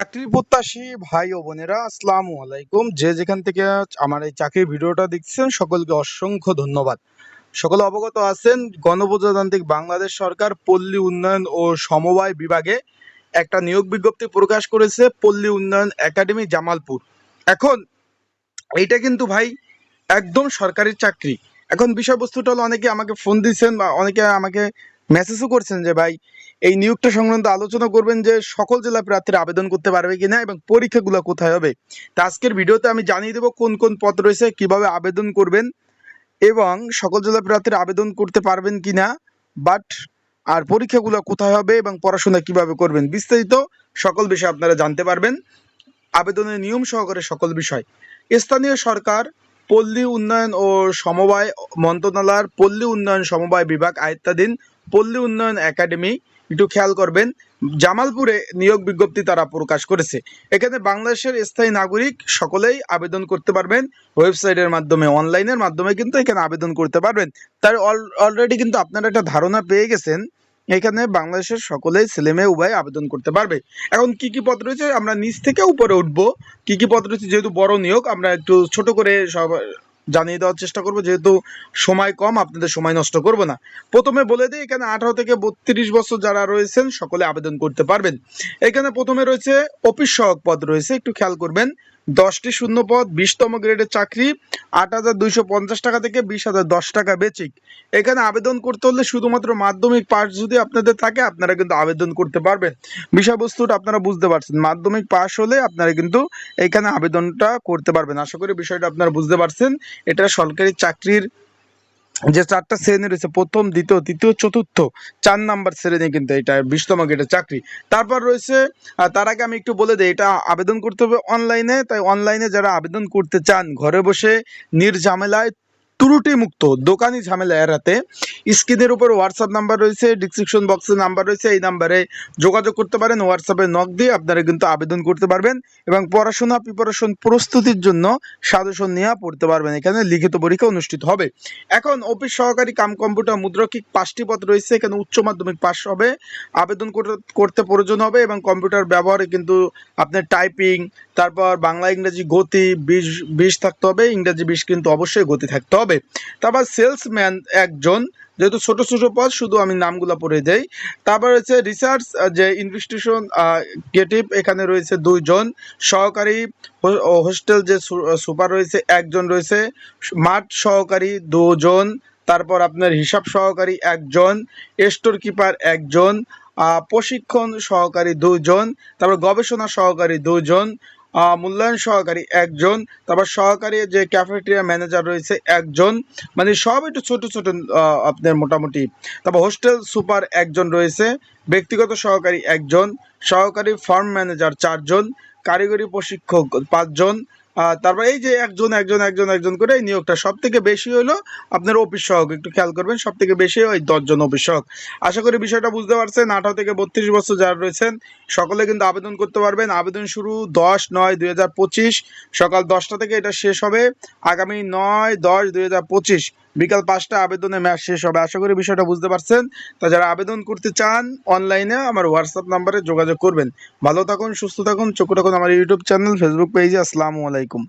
চাকরি প্রত্যাশী ভাই ও বোনেরা, আসসালামু আলাইকুম। যে যেখান থেকে আমার এই চাকরির ভিডিওটা দেখছেন, সকলকে অসংখ্য ধন্যবাদ। সকলে অবগত আছেন, গণপ্রজাতান্ত্রিক বাংলাদেশ সরকার পল্লী উন্নয়ন ও সমবায় বিভাগে একটা নিয়োগ বিজ্ঞপ্তি প্রকাশ করেছে, পল্লী উন্নয়ন একাডেমি, জামালপুর। এখন, এইটা কিন্তু ভাই একদম সরকারি চাকরি। এখন বিষয়বস্তুটা হলো, অনেকে আমাকে ফোন দিচ্ছেন বা অনেকে আমাকে মেসেজও করছেন যে, ভাই, এই নিয়োগটা সংক্রান্ত আলোচনা করবেন যে সকল জেলা প্রার্থীরা আবেদন করতে পারবে কিনা এবং পরীক্ষাগুলো কোথায় হবে? তা আজকের ভিডিওতে আমি জানিয়ে দেবো কোন কোন পদ রয়েছে, কীভাবে আবেদন করবেন এবং সকল জেলা প্রার্থীরা আবেদন করতে পারবেন কিনা, বাট আর পরীক্ষাগুলো কোথায় হবে এবং পড়াশোনা কীভাবে করবেন, বিস্তারিত সকল বিষয় আপনারা জানতে পারবেন। আবেদনের নিয়ম সহকারে সকল বিষয়। স্থানীয় সরকার, পল্লী উন্নয়ন ও সমবায় মন্ত্রণালয়ের পল্লী উন্নয়ন সমবায় বিভাগ আয়ত্তাধীন পল্লী উন্নয়ন একাডেমি, একটু খেয়াল করবেন, জামালপুরে নিয়োগ বিজ্ঞপ্তি তারা প্রকাশ করেছে। এখানে বাংলাদেশের স্থায়ী নাগরিক সকলেই আবেদন করতে পারবেন, ওয়েবসাইটের মাধ্যমে, অনলাইনের মাধ্যমে কিন্তু এখানে আবেদন করতে পারবেন। তার অলরেডি কিন্তু আপনারা একটা ধারণা পেয়ে গেছেন, এখানে বাংলাদেশের সকলেই ছেলে মেয়ে উভয় আবেদন করতে পারবে। এখন কি কি পদ রয়েছে? আমরা নিচ থেকে উপরে উঠবো। কি কি পদ রয়েছে? যেহেতু বড় নিয়োগ, আমরা একটু ছোট করে সব জানিয়ে দেওয়ার চেষ্টা করব। যেহেতু সময় কম, আপনাদের সময় নষ্ট করব না। প্রথমে বলে দিই, এখানে আঠারো থেকে বত্রিশ বছর যারা রয়েছেন, সকলে আবেদন করতে পারবেন। এখানে প্রথমে রয়েছে অফিস সহায়ক পদ রয়েছে, একটু খেয়াল করবেন। দশটি শূন্য পদ বিশতম গ্রেডের চাকরি, আট হাজার দুইশো পঞ্চাশ টাকা থেকে বিশ হাজার দশ টাকা বেচিক। এখানে আবেদন করতে হলে শুধুমাত্র মাধ্যমিক পাশ যদি আপনাদের থাকে, আপনারা কিন্তু আবেদন করতে পারবেন। বিষয়বস্তুটা আপনারা বুঝতে পারছেন। মাধ্যমিক পাশ হলে আপনারা কিন্তু এখানে আবেদনটা করতে পারবেন। আশা করি বিষয়টা আপনারা বুঝতে পারছেন। এটা সরকারি চাকরির যে চারটা শ্রেণি রয়েছে, প্রথম, দ্বিতীয়, তৃতীয়, চতুর্থ, চার নাম্বার শ্রেণি কিন্তু এটা বিশতম গেটের চাকরি। তারপর রয়েছে তার আগে আমি একটু বলে দিই, এটা আবেদন করতে হবে অনলাইনে, তাই অনলাইনে যারা আবেদন করতে চান, ঘরে বসে নির্ঝামেলায় ত্রুটি মুক্ত, দোকানি ঝামেলা এড়াতে। স্ক্রিনের উপর হোয়াটসঅ্যাপ নাম্বার রয়েছে ডিসক্রিপশন বক্সে নাম্বার রয়েছে, এই নাম্বারে যোগাযোগ করতে পারেন। হোয়াটসঅ্যাপে নক দিয়ে আপনারা কিন্তু আবেদন করতে পারবেন এবং পড়াশোনা প্রিপারেশন প্রস্তুতির জন্য সাজেশন নিয়ে পড়তে পারবেন। এখানে লিখিত পরীক্ষা অনুষ্ঠিত হবে। এখন অফিস সহকারী কাম কম্পিউটার মুদ্রকিক পাঁচটি পদ রয়েছে। এখানে উচ্চ মাধ্যমিক পাস হবে, আবেদন করতে প্রয়োজন হবে এবং কম্পিউটার ব্যবহারে কিন্তু আপনার টাইপিং তারপর বাংলা, ইংরেজি গতি, বিশ বিশ থাকতে হবে। ইংরেজি বিশ কিন্তু অবশ্যই গতি থাকতে হবে। তারপর সেলসম্যান একজন, যেহেতু ছোট ছোট পদ, শুধু আমি নামগুলো পড়ে দেই। তারপর রয়েছে রিসার্চ যে ইনভেস্টিগেশন ক্রিয়েটিভ এখানে রয়েছে দুইজন। সহকারী হোস্টেল যে সুপার রয়েছে, একজন রয়েছে। মাঠ সহকারী দুজন, তারপর আপনার হিসাব সহকারী একজন স্টোর কিপার একজন প্রশিক্ষণ সহকারী দুজন, তারপর গবেষণা সহকারী দুজন মূল্যায়ন সহকারী একজন, তারপর সহকারী যে ক্যাফেটেরিয়া ম্যানেজার রয়েছে একজন মানে সব একটু ছোট ছোট আপনার মোটামুটি। তারপর হোস্টেল সুপার একজন রয়েছে, ব্যক্তিগত সহকারী একজন, সহকারী ফার্ম ম্যানেজার চারজন, কারিগরি প্রশিক্ষক পাঁচজন তারপর এই যে একজন একজন একজন একজন করে এই নিয়োগটা সব থেকে বেশি হলো আপনার অফিস সহক একটু খেয়াল করবেন সব থেকে বেশি ওই দশজন অফিস সহক। আশা করি বিষয়টা বুঝতে পারছেন, আঠারো থেকে বত্রিশ বছর যারা রয়েছেন, সকলে কিন্তু আবেদন করতে পারবেন। আবেদন শুরু দশ নয় দুই সকাল দশটা থেকে এটা শেষ হবে। আগামী নয় দশ দুই হাজার বিকাল পাঁচটা, আবেদনের ম্যাচ শেষ হবে। আশা করি বিষয়টা বুঝতে পারছেন। তা যারা আবেদন করতে চান অনলাইনে আমার হোয়াটসঅ্যাপ নাম্বারে যোগাযোগ করবেন। ভালো থাকুন, সুস্থ থাকুন, চোখ রাখুন আমার ইউটিউব চ্যানেল ফেসবুক পেজে আসসালামু আলাইকুম।